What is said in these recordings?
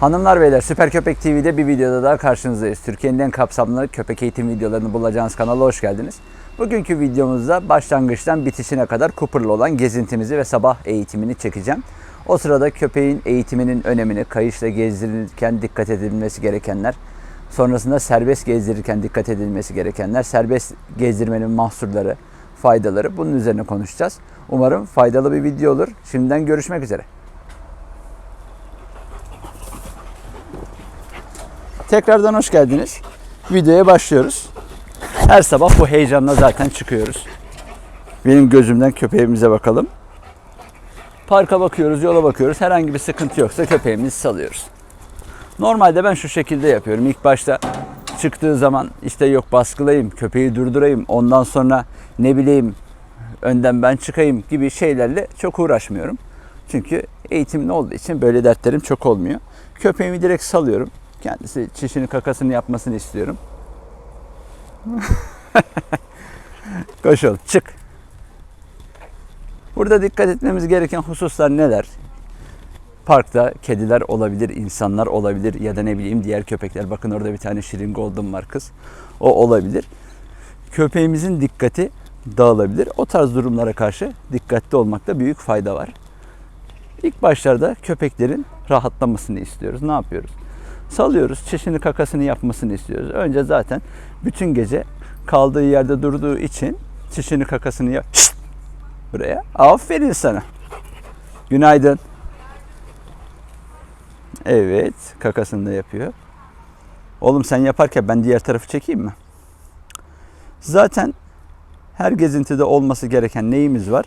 Hanımlar beyler Süper Köpek TV'de bir videoda daha karşınızdayız. Türkiye'nin en kapsamlı köpek eğitim videolarını bulacağınız kanala hoş geldiniz. Bugünkü videomuzda başlangıçtan bitişine kadar Cooper'lı olan gezintimizi ve sabah eğitimini çekeceğim. O sırada köpeğin eğitiminin önemini, kayışla gezdirirken dikkat edilmesi gerekenler, sonrasında serbest gezdirirken dikkat edilmesi gerekenler, serbest gezdirmenin mahsurları, faydaları bunun üzerine konuşacağız. Umarım faydalı bir video olur. Şimdiden görüşmek üzere. Tekrardan hoş geldiniz. Videoya başlıyoruz. Her sabah bu heyecanla zaten çıkıyoruz. Benim gözümden köpeğimize bakalım. Parka bakıyoruz, yola bakıyoruz. Herhangi bir sıkıntı yoksa köpeğimizi salıyoruz. Normalde ben şu şekilde yapıyorum. İlk başta çıktığı zaman işte yok baskılayayım, köpeği durdurayım. Ondan sonra ne bileyim önden ben çıkayım gibi şeylerle çok uğraşmıyorum. Çünkü eğitimli olduğu için böyle dertlerim çok olmuyor. Köpeğimi direkt salıyorum. Kendisi çişini kakasını yapmasını istiyorum. Koş ol, çık. Burada dikkat etmemiz gereken hususlar neler? Parkta kediler olabilir, insanlar olabilir ya da ne bileyim diğer köpekler. Bakın orada bir tane şirin golden var kız. O olabilir. Köpeğimizin dikkati dağılabilir. O tarz durumlara karşı dikkatli olmakta büyük fayda var. İlk başlarda köpeklerin rahatlamasını istiyoruz. Ne yapıyoruz? Salıyoruz, çişini kakasını yapmasını istiyoruz. Önce zaten bütün gece kaldığı yerde durduğu için çişini kakasını yap. Şşt! Buraya. Aferin sana. Günaydın. Evet, kakasını da yapıyor. Oğlum sen yaparken ben diğer tarafı çekeyim mi? Zaten her gezintide olması gereken neyimiz var?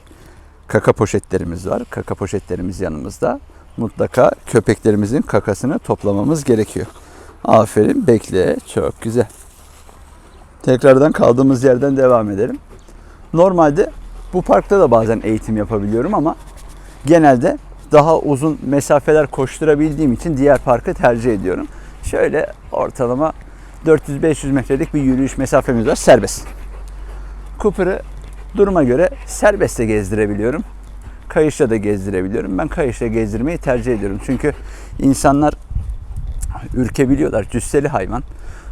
Kaka poşetlerimiz var. Kaka poşetlerimiz yanımızda. Mutlaka köpeklerimizin kakasını toplamamız gerekiyor. Aferin, bekle. Çok güzel. Tekrardan kaldığımız yerden devam edelim. Normalde bu parkta da bazen eğitim yapabiliyorum ama genelde daha uzun mesafeler koşturabildiğim için diğer parkı tercih ediyorum. Şöyle ortalama 400-500 metrelik bir yürüyüş mesafemiz var serbest. Cooper'ı duruma göre serbest de gezdirebiliyorum. Kayışla da gezdirebiliyorum. Ben kayışla gezdirmeyi tercih ediyorum. Çünkü insanlar ürkebiliyorlar. Cüsseli hayvan.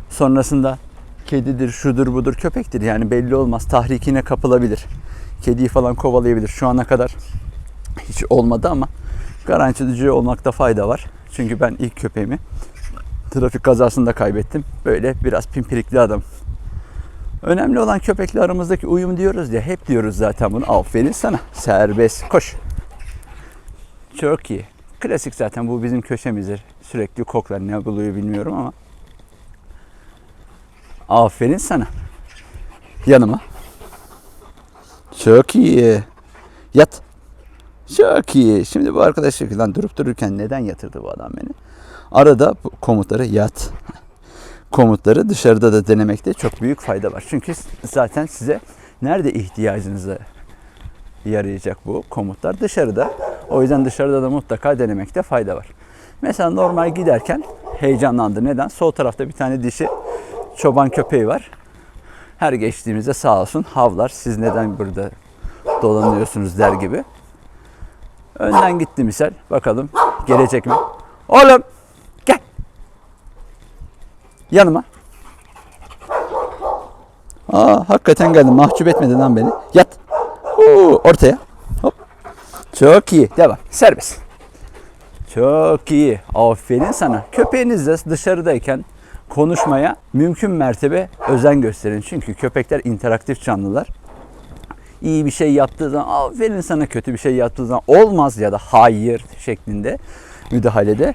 Sonrasında kedidir, şudur budur, köpektir. Yani belli olmaz. Tahrikine kapılabilir. Kediyi falan kovalayabilir. Şu ana kadar hiç olmadı ama garantici olmakta fayda var. Çünkü ben ilk köpeğimi trafik kazasında kaybettim. Böyle biraz pimpirikli adam. Önemli olan köpekle aramızdaki uyum diyoruz ya. Hep diyoruz zaten bunu. Aferin sana. Serbest. Koş. Çok iyi. Klasik zaten bu bizim köşemizdir. Sürekli koklar ne buluyor bilmiyorum ama. Aferin sana. Yanıma. Çok iyi. Yat. Çok iyi. Şimdi bu arkadaş diyor lan durup dururken neden yatırdı bu adam beni? Arada komutları yat komutları dışarıda da denemekte çok büyük fayda var. Çünkü zaten size nerede ihtiyacınıza yarayacak bu komutlar dışarıda. O yüzden dışarıda da mutlaka denemekte fayda var. Mesela normal giderken heyecanlandı. Neden? Sol tarafta bir tane dişi çoban köpeği var. Her geçtiğimizde sağ olsun havlar. Siz neden burada dolanıyorsunuz der gibi. Önden gitti misal. Bakalım gelecek mi? Oğlum. Yanıma. Aa hakikaten geldim. Mahcup etmedi lan beni. Yat. Oo, ortaya. Hop. Çok iyi. Devam. Serbest. Çok iyi. Aferin sana. Köpeğinizle dışarıdayken konuşmaya mümkün mertebe özen gösterin. Çünkü köpekler interaktif canlılar. İyi bir şey yaptığı zaman aferin sana kötü bir şey yaptığı zaman olmaz ya da hayır şeklinde müdahalede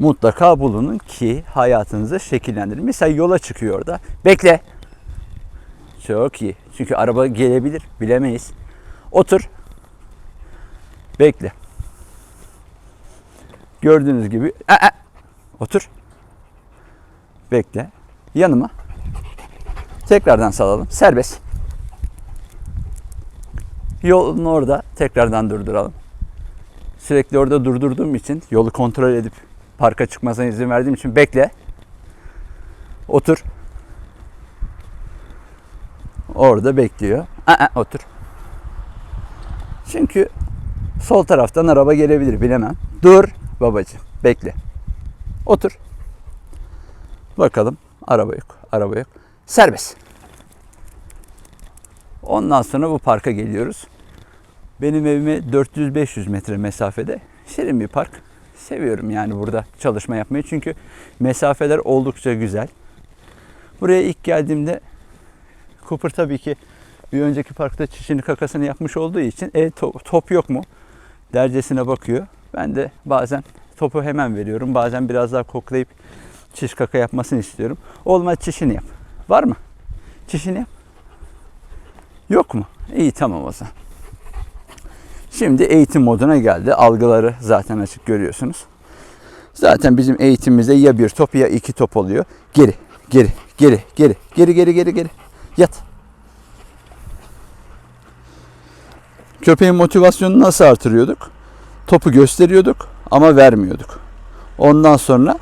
mutlaka bulunun ki hayatınızı şekillendirin. Mesela yola çıkıyor orada. Bekle. Çok iyi. Çünkü araba gelebilir. Bilemeyiz. Otur. Bekle. Gördüğünüz gibi. Aa, otur. Bekle. Yanıma. Tekrardan salalım. Serbest. Yolun orada tekrardan durduralım. Sürekli orada durdurduğum için yolu kontrol edip parka çıkmasına izin verdiğim için bekle. Otur. Orada bekliyor. Aa, otur. Çünkü sol taraftan araba gelebilir bilemem. Dur babacığım bekle. Otur. Bakalım. Araba yok. Araba yok. Serbest. Ondan sonra bu parka geliyoruz. Benim evime 400-500 metre mesafede. Şirin bir park. Seviyorum yani burada çalışma yapmayı. Çünkü mesafeler oldukça güzel. Buraya ilk geldiğimde Cooper tabii ki bir önceki parkta çişini kakasını yapmış olduğu için e, to- top yok mu dercesine bakıyor. Ben de bazen topu hemen veriyorum. Bazen biraz daha koklayıp çiş kaka yapmasını istiyorum. Olmaz çişini yap. Var mı? Çişini yap. Yok mu? İyi tamam o zaman. Şimdi eğitim moduna geldi. Algıları zaten açık görüyorsunuz. Zaten bizim eğitimimizde ya bir top ya iki top oluyor. Geri, geri, geri, geri, geri, geri, geri, geri. Yat. Köpeğin motivasyonunu nasıl artırıyorduk? Topu gösteriyorduk ama vermiyorduk. Ondan sonra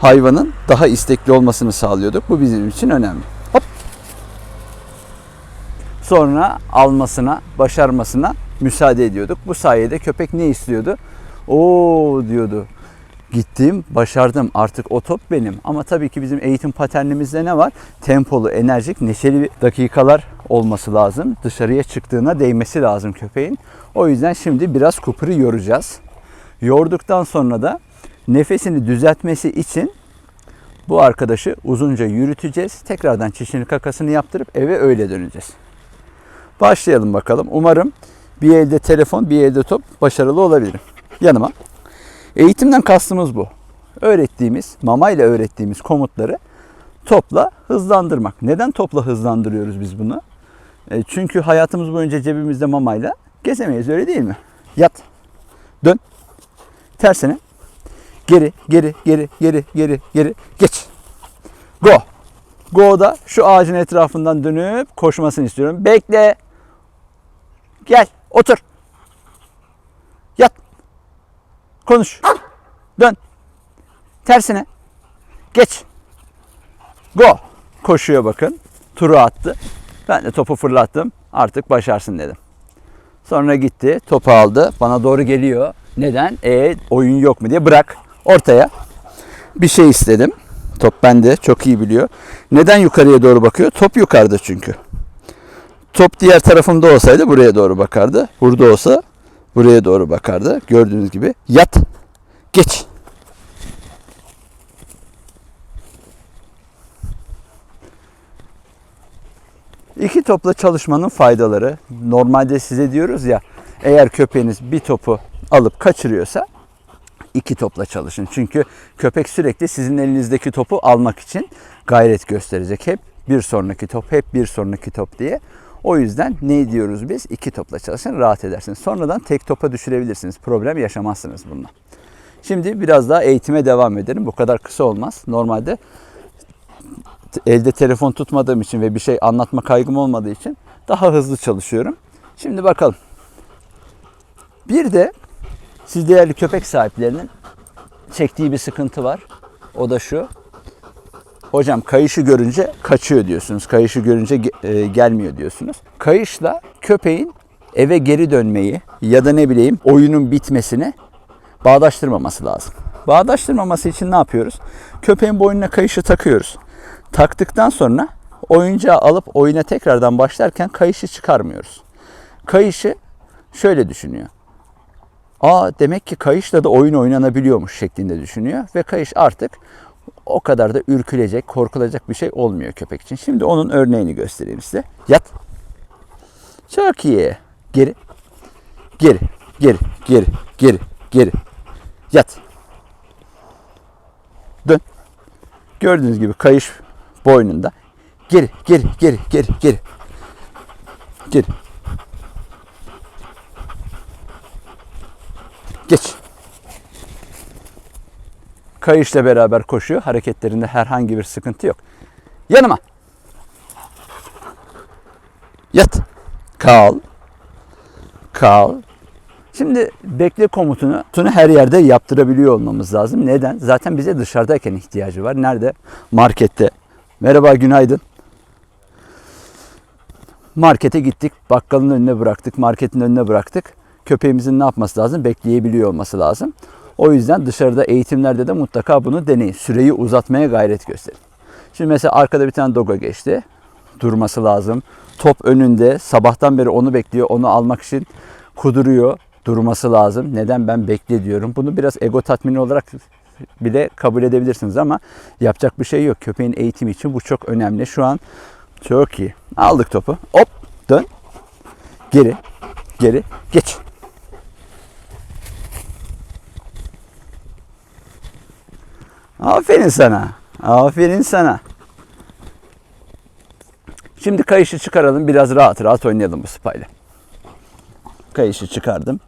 hayvanın daha istekli olmasını sağlıyorduk. Bu bizim için önemli. Hop. Sonra almasına, başarmasına müsaade ediyorduk. Bu sayede köpek ne istiyordu? Oo diyordu. Gittim, başardım. Artık o top benim. Ama tabii ki bizim eğitim paternimizde ne var? Tempolu, enerjik, neşeli dakikalar olması lazım. Dışarıya çıktığına değmesi lazım köpeğin. O yüzden şimdi biraz Cooper'ı yoracağız. Yorduktan sonra da nefesini düzeltmesi için bu arkadaşı uzunca yürüteceğiz. Tekrardan çişini kakasını yaptırıp eve öyle döneceğiz. Başlayalım bakalım. Umarım bir elde telefon, bir elde top başarılı olabilirim. Yanıma. Eğitimden kastımız bu. Öğrettiğimiz, mamayla öğrettiğimiz komutları topla hızlandırmak. Neden topla hızlandırıyoruz biz bunu? E, çünkü hayatımız boyunca cebimizde mamayla gezemeyiz öyle değil mi? Yat. Dön. Tersine. Geri, geri, geri, geri, geri, geri. Geç. Go. Go'da şu ağacın etrafından dönüp koşmasını istiyorum. Bekle. Gel. Otur. Yat. Konuş. Dön. Tersine. Geç. Go. Koşuyor bakın. Turu attı. Ben de topu fırlattım. Artık başarsın dedim. Sonra gitti. Topu aldı. Bana doğru geliyor. Neden? E oyun yok mu diye bırak. Ortaya. Bir şey istedim. Top bende. Çok iyi biliyor. Neden yukarıya doğru bakıyor? Top yukarıda çünkü. Top diğer tarafımda olsaydı buraya doğru bakardı. Burada olsa buraya doğru bakardı. Gördüğünüz gibi. Yat. Geç. İki topla çalışmanın faydaları. Normalde size diyoruz ya eğer köpeğiniz bir topu alıp kaçırıyorsa iki topla çalışın. Çünkü köpek sürekli sizin elinizdeki topu almak için gayret gösterecek. Hep bir sonraki top, hep bir sonraki top diye. O yüzden ne diyoruz biz? İki topla çalışın, rahat edersiniz. Sonradan tek topa düşürebilirsiniz. Problem yaşamazsınız bununla. Şimdi biraz daha eğitime devam edelim. Bu kadar kısa olmaz. Normalde elde telefon tutmadığım için ve bir şey anlatma kaygım olmadığı için daha hızlı çalışıyorum. Şimdi bakalım. Bir de siz değerli köpek sahiplerinin çektiği bir sıkıntı var. O da şu. Hocam kayışı görünce kaçıyor diyorsunuz. Kayışı görünce e, gelmiyor diyorsunuz. Kayışla köpeğin eve geri dönmeyi ya da ne bileyim oyunun bitmesini bağdaştırmaması lazım. Bağdaştırmaması için ne yapıyoruz? Köpeğin boynuna kayışı takıyoruz. Taktıktan sonra oyuncağı alıp oyuna tekrardan başlarken kayışı çıkarmıyoruz. Kayışı şöyle düşünüyor. Aa demek ki kayışla da oyun oynanabiliyormuş şeklinde düşünüyor ve kayış artık o kadar da ürkülecek, korkulacak bir şey olmuyor köpek için. Şimdi onun örneğini göstereyim size. Yat. Çok iyi. Geri. Geri. Geri. Geri. Geri. Geri. Yat. Dön. Gördüğünüz gibi kayış boynunda. Geri, geri, geri, geri, geri. Geri. Geç. Kayışla beraber koşuyor. Hareketlerinde herhangi bir sıkıntı yok. Yanıma. Yat. Kal. Kal. Şimdi bekle komutunu tunu her yerde yaptırabiliyor olmamız lazım. Neden? Zaten bize dışarıdayken ihtiyacı var. Nerede? Markette. Merhaba, günaydın. Markete gittik, bakkalın önüne bıraktık, marketin önüne bıraktık. Köpeğimizin ne yapması lazım? Bekleyebiliyor olması lazım. O yüzden dışarıda eğitimlerde de mutlaka bunu deneyin. Süreyi uzatmaya gayret gösterin. Şimdi mesela arkada bir tane dogo geçti. Durması lazım. Top önünde. Sabahtan beri onu bekliyor. Onu almak için kuduruyor. Durması lazım. Neden ben bekle diyorum. Bunu biraz ego tatmini olarak bile kabul edebilirsiniz ama yapacak bir şey yok. Köpeğin eğitimi için bu çok önemli. Şu an çok iyi. Aldık topu. Hop dön. Geri. Geri. Geç. Aferin sana. Aferin sana. Şimdi kayışı çıkaralım. Biraz rahat rahat oynayalım bu spayla. Kayışı çıkardım.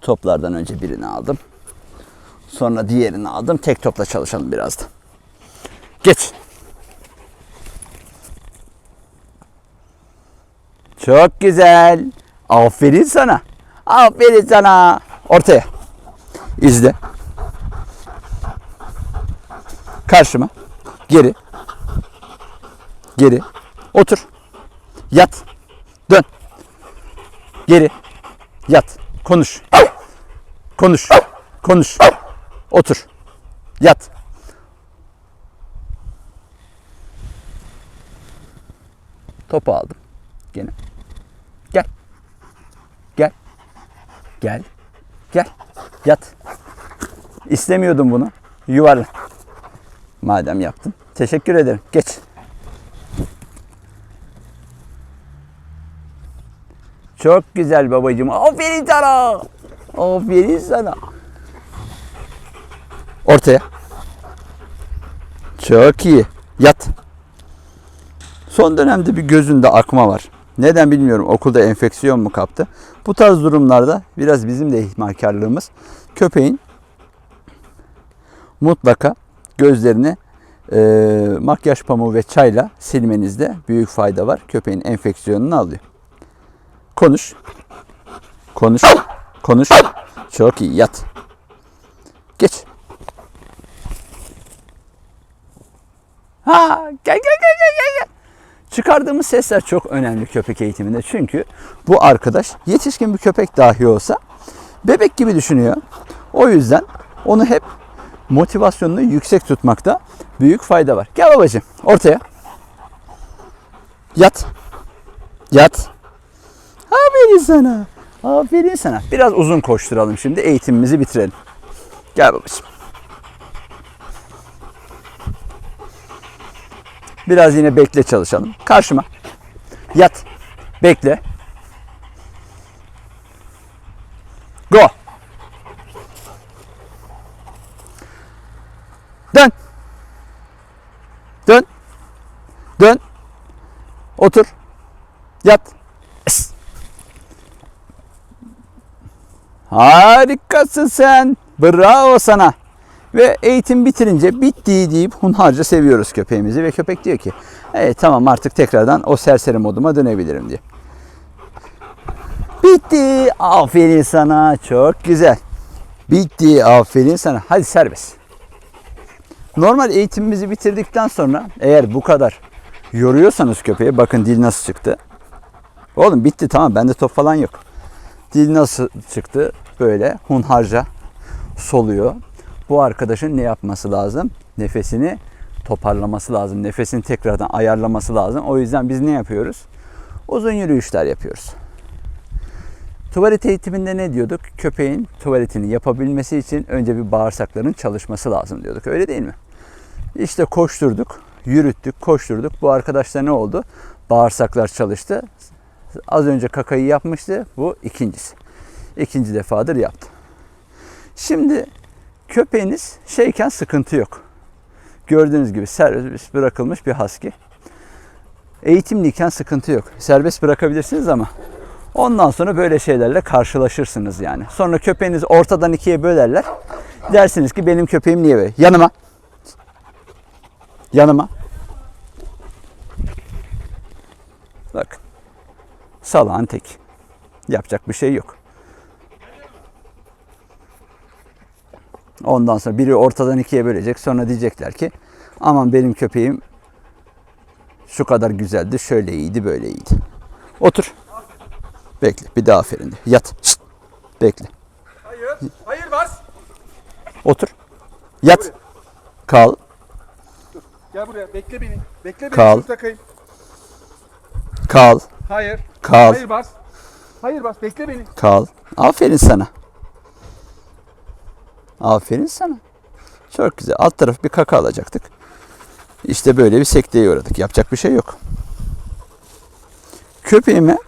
Toplardan önce birini aldım. Sonra diğerini aldım. Tek topla çalışalım biraz da. Geç. Çok güzel. Aferin sana. Aferin sana. Ortaya. İzle. Karşıma. Geri. Geri. Otur. Yat. Dön. Geri. Yat. Konuş. Konuş. Konuş. Otur. Yat. Topu aldım. Gene. Gel. Gel. Gel. Gel. Yat. İstemiyordum bunu. Yuvarla. Madem yaptın. Teşekkür ederim. Geç. Çok güzel babacığım. Aferin sana. Aferin sana. Ortaya. Çok iyi. Yat. Son dönemde bir gözünde akma var. Neden bilmiyorum. Okulda enfeksiyon mu kaptı? Bu tarz durumlarda biraz bizim de ihmalkarlığımız. Köpeğin mutlaka gözlerini e, makyaj pamuğu ve çayla silmenizde büyük fayda var. Köpeğin enfeksiyonunu alıyor. Konuş. Konuş. Konuş. Çok iyi. Yat. Geç. Ha, gel gel gel gel gel. gel. Çıkardığımız sesler çok önemli köpek eğitiminde. Çünkü bu arkadaş yetişkin bir köpek dahi olsa bebek gibi düşünüyor. O yüzden onu hep motivasyonunu yüksek tutmakta büyük fayda var. Gel babacığım ortaya. Yat. Yat. Aferin sana. Aferin sana. Biraz uzun koşturalım şimdi. Eğitimimizi bitirelim. Gel babacığım. Biraz yine bekle çalışalım. Karşıma. Yat. Bekle. Go. Dön. Dön. Dön. Otur. Yat. Es. Harikasın sen. Bravo sana. Ve eğitim bitirince bitti deyip hunharca seviyoruz köpeğimizi ve köpek diyor ki evet tamam artık tekrardan o serseri moduma dönebilirim diyor. Bitti. Aferin sana. Çok güzel. Bitti. Aferin sana. Hadi serbest. Normal eğitimimizi bitirdikten sonra eğer bu kadar yoruyorsanız köpeği bakın dil nasıl çıktı. Oğlum bitti tamam bende top falan yok. Dil nasıl çıktı? Böyle hunharca soluyor. Bu arkadaşın ne yapması lazım? Nefesini toparlaması lazım. Nefesini tekrardan ayarlaması lazım. O yüzden biz ne yapıyoruz? Uzun yürüyüşler yapıyoruz. Tuvalet eğitiminde ne diyorduk? Köpeğin tuvaletini yapabilmesi için önce bir bağırsakların çalışması lazım diyorduk. Öyle değil mi? İşte koşturduk, yürüttük, koşturduk. Bu arkadaşlar ne oldu? Bağırsaklar çalıştı. Az önce kakayı yapmıştı. Bu ikincisi. İkinci defadır yaptı. Şimdi köpeğiniz şeyken sıkıntı yok. Gördüğünüz gibi serbest bırakılmış bir husky. Eğitimliyken sıkıntı yok. Serbest bırakabilirsiniz ama ondan sonra böyle şeylerle karşılaşırsınız yani. Sonra köpeğinizi ortadan ikiye bölerler. Dersiniz ki benim köpeğim niye böyle? Yanıma. Yanıma. Bak. Salağın tek. Yapacak bir şey yok. Ondan sonra biri ortadan ikiye bölecek. Sonra diyecekler ki aman benim köpeğim şu kadar güzeldi, şöyle iyiydi, böyle iyiydi. Otur. Bekle. Bir daha aferin. Yat. Şşt. Bekle. Hayır. Hayır bas. Otur. Yat. Kal. Gel buraya bekle beni. Bekle beni. Kal. Dur takayım. Kal. Hayır. Kal. Hayır bas. Hayır bas bekle beni. Kal. Aferin sana. Aferin sana. Çok güzel. Alt taraf bir kaka alacaktık. İşte böyle bir sekteye uğradık. Yapacak bir şey yok. Köpeğime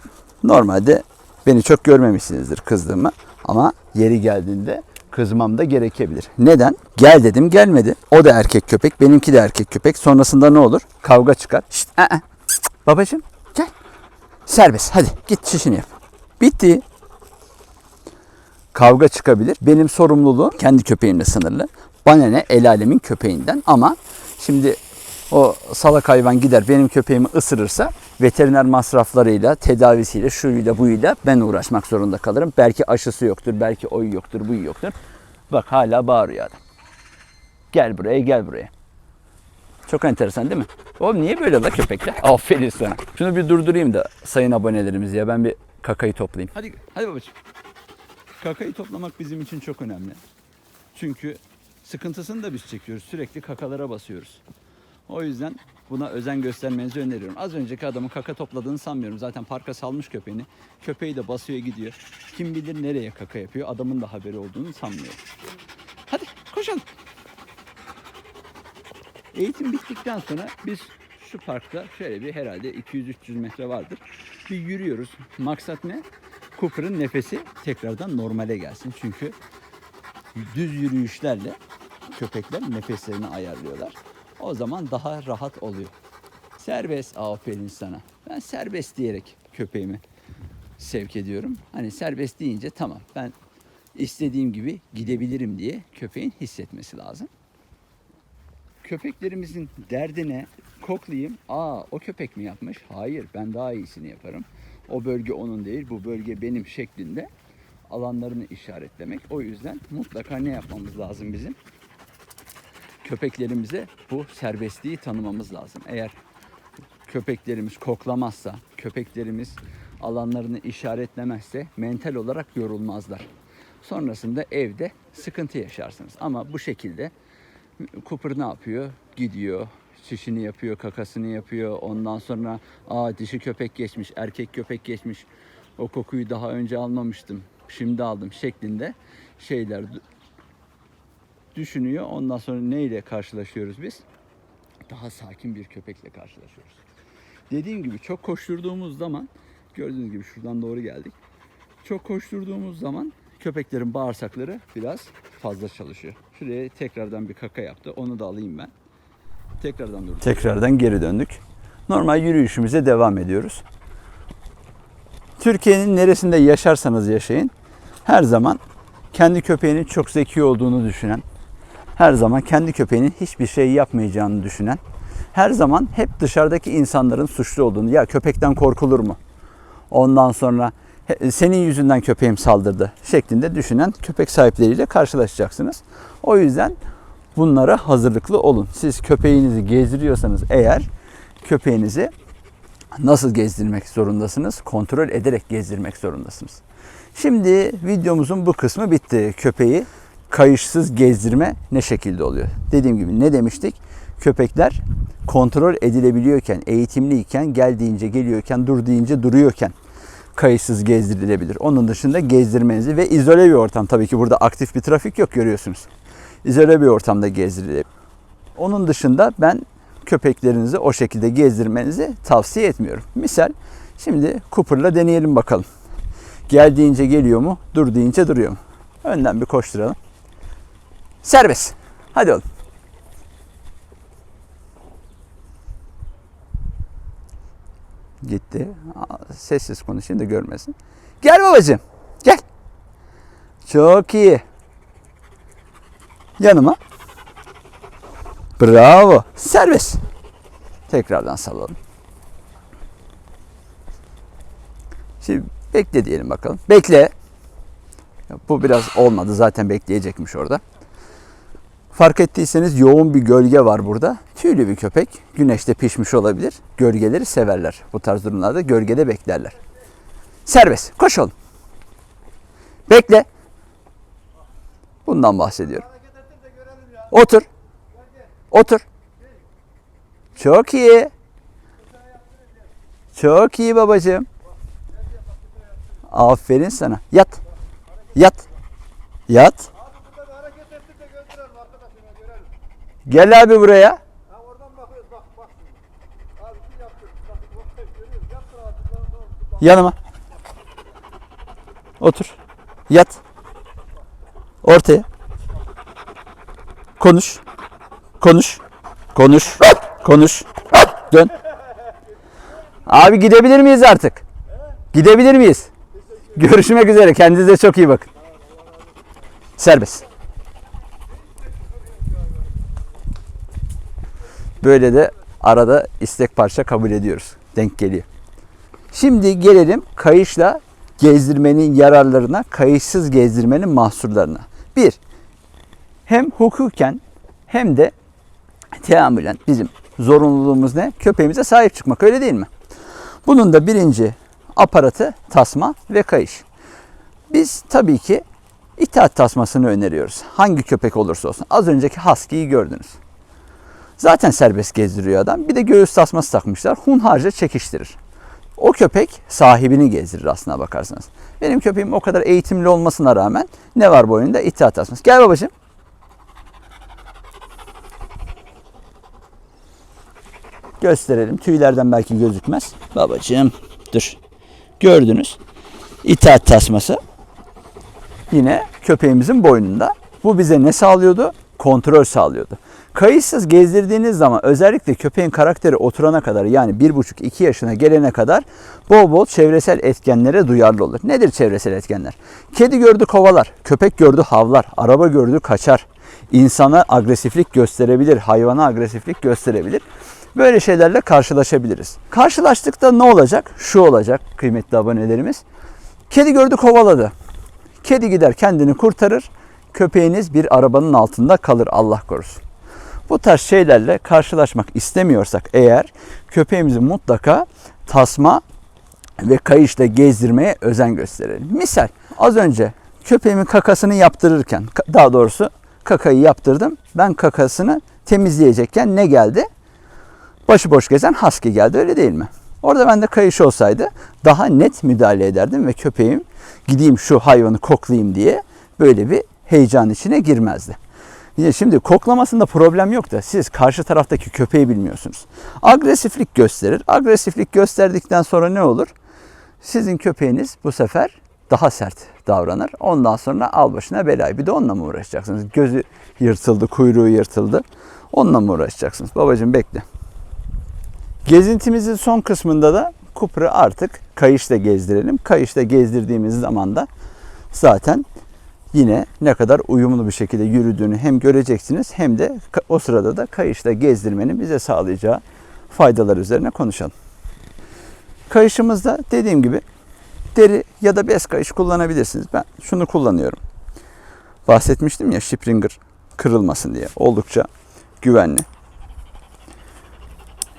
normalde beni çok görmemişsinizdir kızdığımı ama yeri geldiğinde kızmam da gerekebilir. Neden? Gel dedim gelmedi. O da erkek köpek, benimki de erkek köpek. Sonrasında ne olur? Kavga çıkar. Şşt, aa, cık, babacığım gel. Serbest hadi git şişini yap. Bitti. Kavga çıkabilir. Benim sorumluluğum kendi köpeğimle sınırlı. Bana ne el alemin köpeğinden ama şimdi o salak hayvan gider benim köpeğimi ısırırsa veteriner masraflarıyla, tedavisiyle, şuyla buyla ben uğraşmak zorunda kalırım. Belki aşısı yoktur, belki oyu yoktur, buyu yoktur. Bak hala bağırıyor adam. Gel buraya, gel buraya. Çok enteresan değil mi? Oğlum niye böyle la köpekler? Aferin sana. Şunu bir durdurayım da sayın abonelerimiz ya. Ben bir kakayı toplayayım. Hadi, hadi babacığım. Kakayı toplamak bizim için çok önemli. Çünkü sıkıntısını da biz çekiyoruz. Sürekli kakalara basıyoruz. O yüzden buna özen göstermenizi öneriyorum. Az önceki adamın kaka topladığını sanmıyorum. Zaten parka salmış köpeğini. Köpeği de basıyor gidiyor. Kim bilir nereye kaka yapıyor. Adamın da haberi olduğunu sanmıyorum. Hadi koşalım. Eğitim bittikten sonra biz şu parkta şöyle bir herhalde 200-300 metre vardır. Bir yürüyoruz. Maksat ne? Cooper'ın nefesi tekrardan normale gelsin. Çünkü düz yürüyüşlerle köpekler nefeslerini ayarlıyorlar. O zaman daha rahat oluyor. Serbest aferin sana. Ben serbest diyerek köpeğimi sevk ediyorum. Hani serbest deyince tamam ben istediğim gibi gidebilirim diye köpeğin hissetmesi lazım. Köpeklerimizin derdine koklayayım. Aa o köpek mi yapmış? Hayır ben daha iyisini yaparım. O bölge onun değil bu bölge benim şeklinde alanlarını işaretlemek. O yüzden mutlaka ne yapmamız lazım bizim? Köpeklerimize bu serbestliği tanımamız lazım. Eğer köpeklerimiz koklamazsa, köpeklerimiz alanlarını işaretlemezse mental olarak yorulmazlar. Sonrasında evde sıkıntı yaşarsınız. Ama bu şekilde Cooper ne yapıyor? Gidiyor, çişini yapıyor, kakasını yapıyor. Ondan sonra aa dişi köpek geçmiş, erkek köpek geçmiş. O kokuyu daha önce almamıştım. Şimdi aldım şeklinde şeyler düşünüyor. Ondan sonra neyle karşılaşıyoruz biz? Daha sakin bir köpekle karşılaşıyoruz. Dediğim gibi çok koşturduğumuz zaman gördüğünüz gibi şuradan doğru geldik. Çok koşturduğumuz zaman köpeklerin bağırsakları biraz fazla çalışıyor. Şuraya tekrardan bir kaka yaptı. Onu da alayım ben. Tekrardan dur. Tekrardan geri döndük. Normal yürüyüşümüze devam ediyoruz. Türkiye'nin neresinde yaşarsanız yaşayın her zaman kendi köpeğinin çok zeki olduğunu düşünen, her zaman kendi köpeğinin hiçbir şey yapmayacağını düşünen, her zaman hep dışarıdaki insanların suçlu olduğunu, ya köpekten korkulur mu? Ondan sonra "He- senin yüzünden köpeğim saldırdı şeklinde düşünen köpek sahipleriyle karşılaşacaksınız. O yüzden bunlara hazırlıklı olun. Siz köpeğinizi gezdiriyorsanız eğer köpeğinizi nasıl gezdirmek zorundasınız? Kontrol ederek gezdirmek zorundasınız. Şimdi videomuzun bu kısmı bitti. Köpeği kayışsız gezdirme ne şekilde oluyor? Dediğim gibi ne demiştik? Köpekler kontrol edilebiliyorken, eğitimliyken, gel deyince geliyorken, dur deyince duruyorken kayıtsız gezdirilebilir. Onun dışında gezdirmenizi ve izole bir ortam tabii ki burada aktif bir trafik yok görüyorsunuz. İzole bir ortamda gezdirilebilir. Onun dışında ben köpeklerinizi o şekilde gezdirmenizi tavsiye etmiyorum. Misal şimdi Cooper'la deneyelim bakalım. Gel deyince geliyor mu? Dur deyince duruyor mu? Önden bir koşturalım. Serbest. Hadi oğlum. Gitti. Sessiz konuşayım da görmesin. Gel babacığım. Gel. Çok iyi. Yanıma. Bravo. Serbest. Tekrardan salalım. Şimdi bekle diyelim bakalım. Bekle. Bu biraz olmadı. Zaten bekleyecekmiş orada. Fark ettiyseniz yoğun bir gölge var burada. Tüylü bir köpek. Güneşte pişmiş olabilir. Gölgeleri severler. Bu tarz durumlarda gölgede beklerler. Serbest. Koş oğlum. Bekle. Bundan bahsediyorum. Otur. Otur. Çok iyi. Çok iyi babacığım. Aferin sana. Yat. Yat. Yat. Gel abi buraya. Yanıma. Otur. Yat. Ortaya. Konuş. Konuş. Konuş. Konuş. Dön. Abi gidebilir miyiz artık? Gidebilir miyiz? Görüşmek üzere. Kendinize çok iyi bakın. Serbest. Böyle de arada istek parça kabul ediyoruz. Denk geliyor. Şimdi gelelim kayışla gezdirmenin yararlarına, kayışsız gezdirmenin mahsurlarına. Bir, hem hukuken hem de teamülen bizim zorunluluğumuz ne? Köpeğimize sahip çıkmak öyle değil mi? Bunun da birinci aparatı tasma ve kayış. Biz tabii ki itaat tasmasını öneriyoruz. Hangi köpek olursa olsun. Az önceki Husky'yi gördünüz. Zaten serbest gezdiriyor adam. Bir de göğüs tasması takmışlar. Hunharca çekiştirir. O köpek sahibini gezdirir aslına bakarsanız. Benim köpeğim o kadar eğitimli olmasına rağmen ne var boynunda? İttihat tasması. Gel babacığım. Gösterelim. Tüylerden belki gözükmez. Babacığım dur. Gördünüz. İttihat tasması. Yine köpeğimizin boynunda. Bu bize ne sağlıyordu? Kontrol sağlıyordu. Kayıtsız gezdirdiğiniz zaman özellikle köpeğin karakteri oturana kadar yani 1,5-2 yaşına gelene kadar bol bol çevresel etkenlere duyarlı olur. Nedir çevresel etkenler? Kedi gördü kovalar, köpek gördü havlar, araba gördü kaçar, insana agresiflik gösterebilir, hayvana agresiflik gösterebilir. Böyle şeylerle karşılaşabiliriz. Karşılaştıkta ne olacak? Şu olacak kıymetli abonelerimiz. Kedi gördü kovaladı. Kedi gider kendini kurtarır. Köpeğiniz bir arabanın altında kalır Allah korusun. Bu tarz şeylerle karşılaşmak istemiyorsak eğer köpeğimizi mutlaka tasma ve kayışla gezdirmeye özen gösterelim. Misal az önce köpeğimin kakasını yaptırırken daha doğrusu kakayı yaptırdım. Ben kakasını temizleyecekken ne geldi? Başıboş gezen husky geldi öyle değil mi? Orada bende kayış olsaydı daha net müdahale ederdim ve köpeğim gideyim şu hayvanı koklayayım diye böyle bir heyecan içine girmezdi. Şimdi koklamasında problem yok da siz karşı taraftaki köpeği bilmiyorsunuz. Agresiflik gösterir. Agresiflik gösterdikten sonra ne olur? Sizin köpeğiniz bu sefer daha sert davranır. Ondan sonra al başına belayı. Bir de onunla mı uğraşacaksınız? Gözü yırtıldı, kuyruğu yırtıldı. Onunla mı uğraşacaksınız? Babacığım bekle. Gezintimizin son kısmında da Kupr'ı artık kayışla gezdirelim. Kayışla gezdirdiğimiz zaman da zaten yine ne kadar uyumlu bir şekilde yürüdüğünü hem göreceksiniz hem de o sırada da kayışla gezdirmenin bize sağlayacağı faydalar üzerine konuşalım. Kayışımızda dediğim gibi deri ya da bez kayış kullanabilirsiniz. Ben şunu kullanıyorum. Bahsetmiştim ya Springer kırılmasın diye. Oldukça güvenli.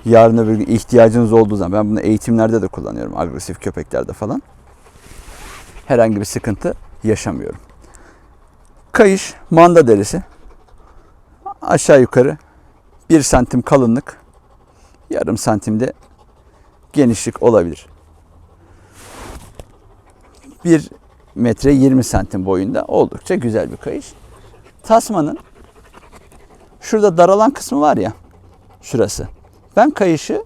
Yarın öbür gün ihtiyacınız olduğu zaman ben bunu eğitimlerde de kullanıyorum. Agresif köpeklerde falan. Herhangi bir sıkıntı yaşamıyorum. Kayış manda derisi. Aşağı yukarı 1 santim kalınlık. Yarım santimde genişlik olabilir. 1 metre 20 santim boyunda oldukça güzel bir kayış. Tasmanın şurada daralan kısmı var ya şurası. Ben kayışı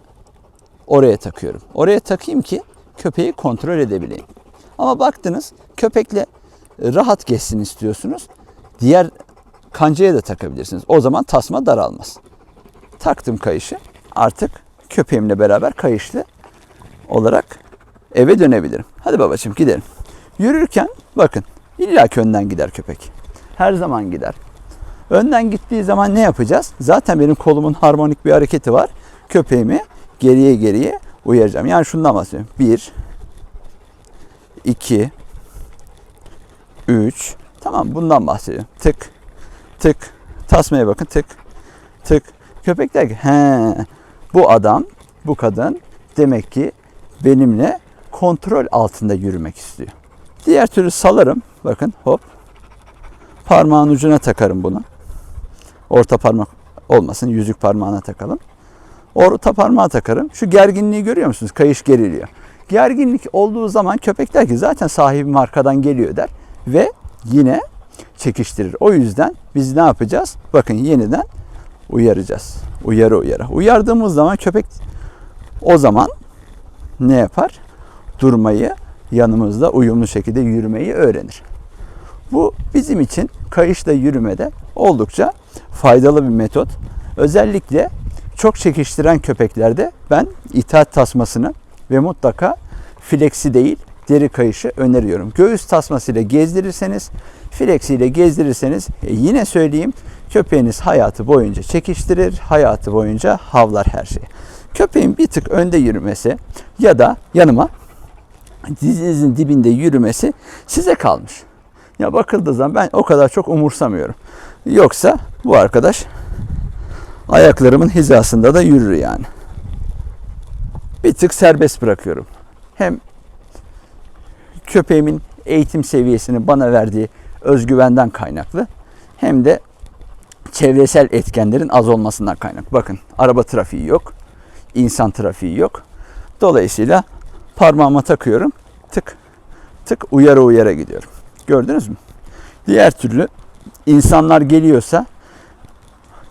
oraya takıyorum. Oraya takayım ki köpeği kontrol edebileyim. Ama baktınız köpekle rahat geçsin istiyorsunuz. Diğer kancaya da takabilirsiniz. O zaman tasma daralmaz. Taktım kayışı. Artık köpeğimle beraber kayışlı olarak eve dönebilirim. Hadi babacığım gidelim. Yürürken bakın illa ki önden gider köpek. Her zaman gider. Önden gittiği zaman ne yapacağız? Zaten benim kolumun harmonik bir hareketi var. Köpeğimi geriye geriye uyaracağım. Yani şundan bahsediyorum. Bir, iki, üç. Tamam bundan bahsediyorum. Tık, tık. Tasmaya bakın tık, tık. Köpek der ki he bu adam, bu kadın demek ki benimle kontrol altında yürümek istiyor. Diğer türlü salarım. Bakın hop. Parmağın ucuna takarım bunu. Orta parmak olmasın. Yüzük parmağına takalım. Orta parmağa takarım. Şu gerginliği görüyor musunuz? Kayış geriliyor. Gerginlik olduğu zaman köpek der ki zaten sahibim arkadan geliyor der. Ve yine çekiştirir. O yüzden biz ne yapacağız? Bakın yeniden uyaracağız. Uyarı uyarı. Uyardığımız zaman köpek o zaman ne yapar? Durmayı, yanımızda uyumlu şekilde yürümeyi öğrenir. Bu bizim için kayışla yürümede oldukça faydalı bir metot. Özellikle çok çekiştiren köpeklerde ben itaat tasmasını ve mutlaka flexi değil deri kayışı öneriyorum. Göğüs tasmasıyla gezdirirseniz, flexiyle gezdirirseniz e, yine söyleyeyim köpeğiniz hayatı boyunca çekiştirir, hayatı boyunca havlar her şeyi. Köpeğin bir tık önde yürümesi ya da yanıma dizinizin dibinde yürümesi size kalmış. Ya bakıldığı zaman ben o kadar çok umursamıyorum. Yoksa bu arkadaş ayaklarımın hizasında da yürür yani. Bir tık serbest bırakıyorum. Hem köpeğimin eğitim seviyesini bana verdiği özgüvenden kaynaklı hem de çevresel etkenlerin az olmasından kaynaklı. Bakın araba trafiği yok, insan trafiği yok. Dolayısıyla parmağıma takıyorum. Tık tık uyara uyara gidiyorum. Gördünüz mü? Diğer türlü insanlar geliyorsa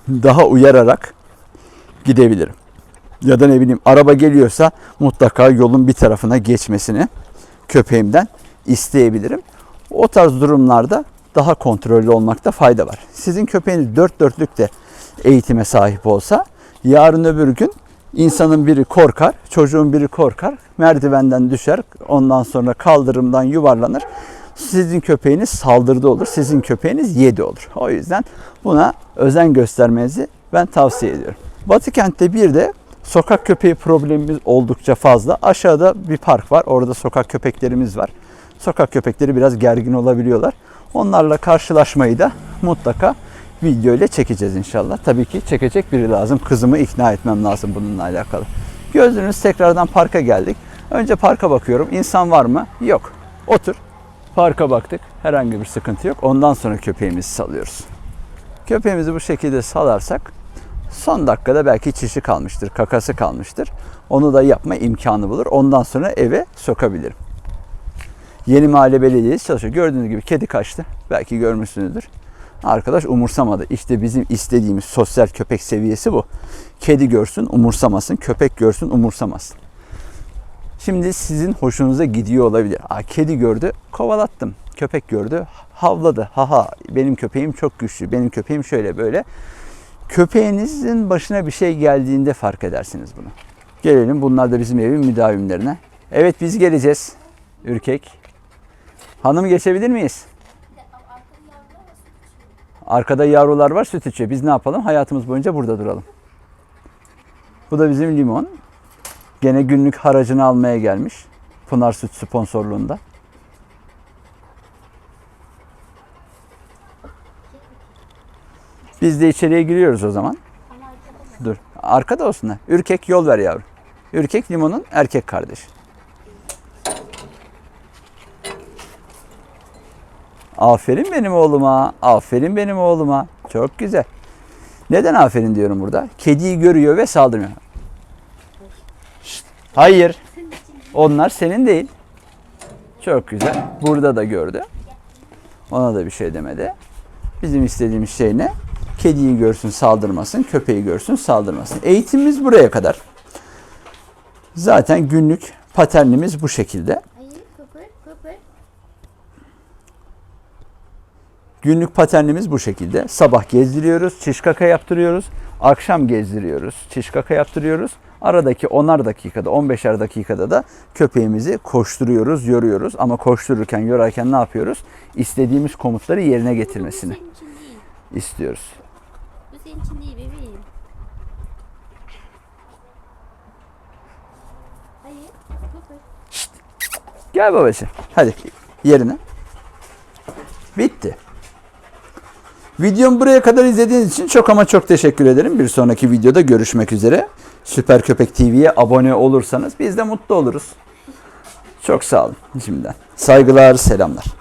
daha uyararak gidebilirim. Ya da ne bileyim araba geliyorsa mutlaka yolun bir tarafına geçmesini köpeğimden isteyebilirim. O tarz durumlarda daha kontrollü olmakta fayda var. Sizin köpeğiniz dört dörtlükte eğitime sahip olsa yarın öbür gün insanın biri korkar, çocuğun biri korkar, merdivenden düşer, ondan sonra kaldırımdan yuvarlanır. Sizin köpeğiniz saldırdı olur, sizin köpeğiniz yedi olur. O yüzden buna özen göstermenizi ben tavsiye ediyorum. Batı kentte bir de sokak köpeği problemimiz oldukça fazla. Aşağıda bir park var. Orada sokak köpeklerimiz var. Sokak köpekleri biraz gergin olabiliyorlar. Onlarla karşılaşmayı da mutlaka video ile çekeceğiz inşallah. Tabii ki çekecek biri lazım. Kızımı ikna etmem lazım bununla alakalı. Gördüğünüz tekrardan parka geldik. Önce parka bakıyorum. İnsan var mı? Yok. Otur. Parka baktık. Herhangi bir sıkıntı yok. Ondan sonra köpeğimizi salıyoruz. Köpeğimizi bu şekilde salarsak son dakikada belki çişi kalmıştır, kakası kalmıştır. Onu da yapma imkanı bulur. Ondan sonra eve sokabilirim. Yeni Mahalle Belediyesi çalışıyor. Gördüğünüz gibi kedi kaçtı. Belki görmüşsünüzdür. Arkadaş umursamadı. İşte bizim istediğimiz sosyal köpek seviyesi bu. Kedi görsün umursamasın, köpek görsün umursamasın. Şimdi sizin hoşunuza gidiyor olabilir. Aa, kedi gördü, kovalattım. Köpek gördü, havladı. Haha benim köpeğim çok güçlü, benim köpeğim şöyle böyle. Köpeğinizin başına bir şey geldiğinde fark edersiniz bunu. Gelelim bunlar da bizim evin müdavimlerine. Evet biz geleceğiz. Ürkek. Hanım geçebilir miyiz? Arkada yavrular var süt içiyor. Biz ne yapalım? Hayatımız boyunca burada duralım. Bu da bizim limon. Gene günlük haracını almaya gelmiş. Pınar Süt sponsorluğunda. Biz de içeriye giriyoruz o zaman. Dur. Arkada olsunlar. Ürkek yol ver yavrum. Ürkek limonun erkek kardeşi. Aferin benim oğluma. Aferin benim oğluma. Çok güzel. Neden aferin diyorum burada? Kediyi görüyor ve saldırmıyor. Şşt, Hayır. Onlar senin değil. Çok güzel. Burada da gördü. Ona da bir şey demedi. Bizim istediğimiz şey ne? Kediyi görsün saldırmasın, köpeği görsün saldırmasın. Eğitimimiz buraya kadar. Zaten günlük paternimiz bu şekilde. Günlük paternimiz bu şekilde. Sabah gezdiriyoruz, çiş kaka yaptırıyoruz. Akşam gezdiriyoruz, çiş kaka yaptırıyoruz. Aradaki 10'ar dakikada, 15'er dakikada da köpeğimizi koşturuyoruz, yoruyoruz. Ama koştururken, yorarken ne yapıyoruz? İstediğimiz komutları yerine getirmesini istiyoruz. Senin için değil bebeğim. Hayır. Gel babacığım. Hadi yerine. Bitti. Videomu buraya kadar izlediğiniz için çok ama çok teşekkür ederim. Bir sonraki videoda görüşmek üzere. Süper Köpek TV'ye abone olursanız biz de mutlu oluruz. Çok sağ olun şimdiden. Saygılar, selamlar.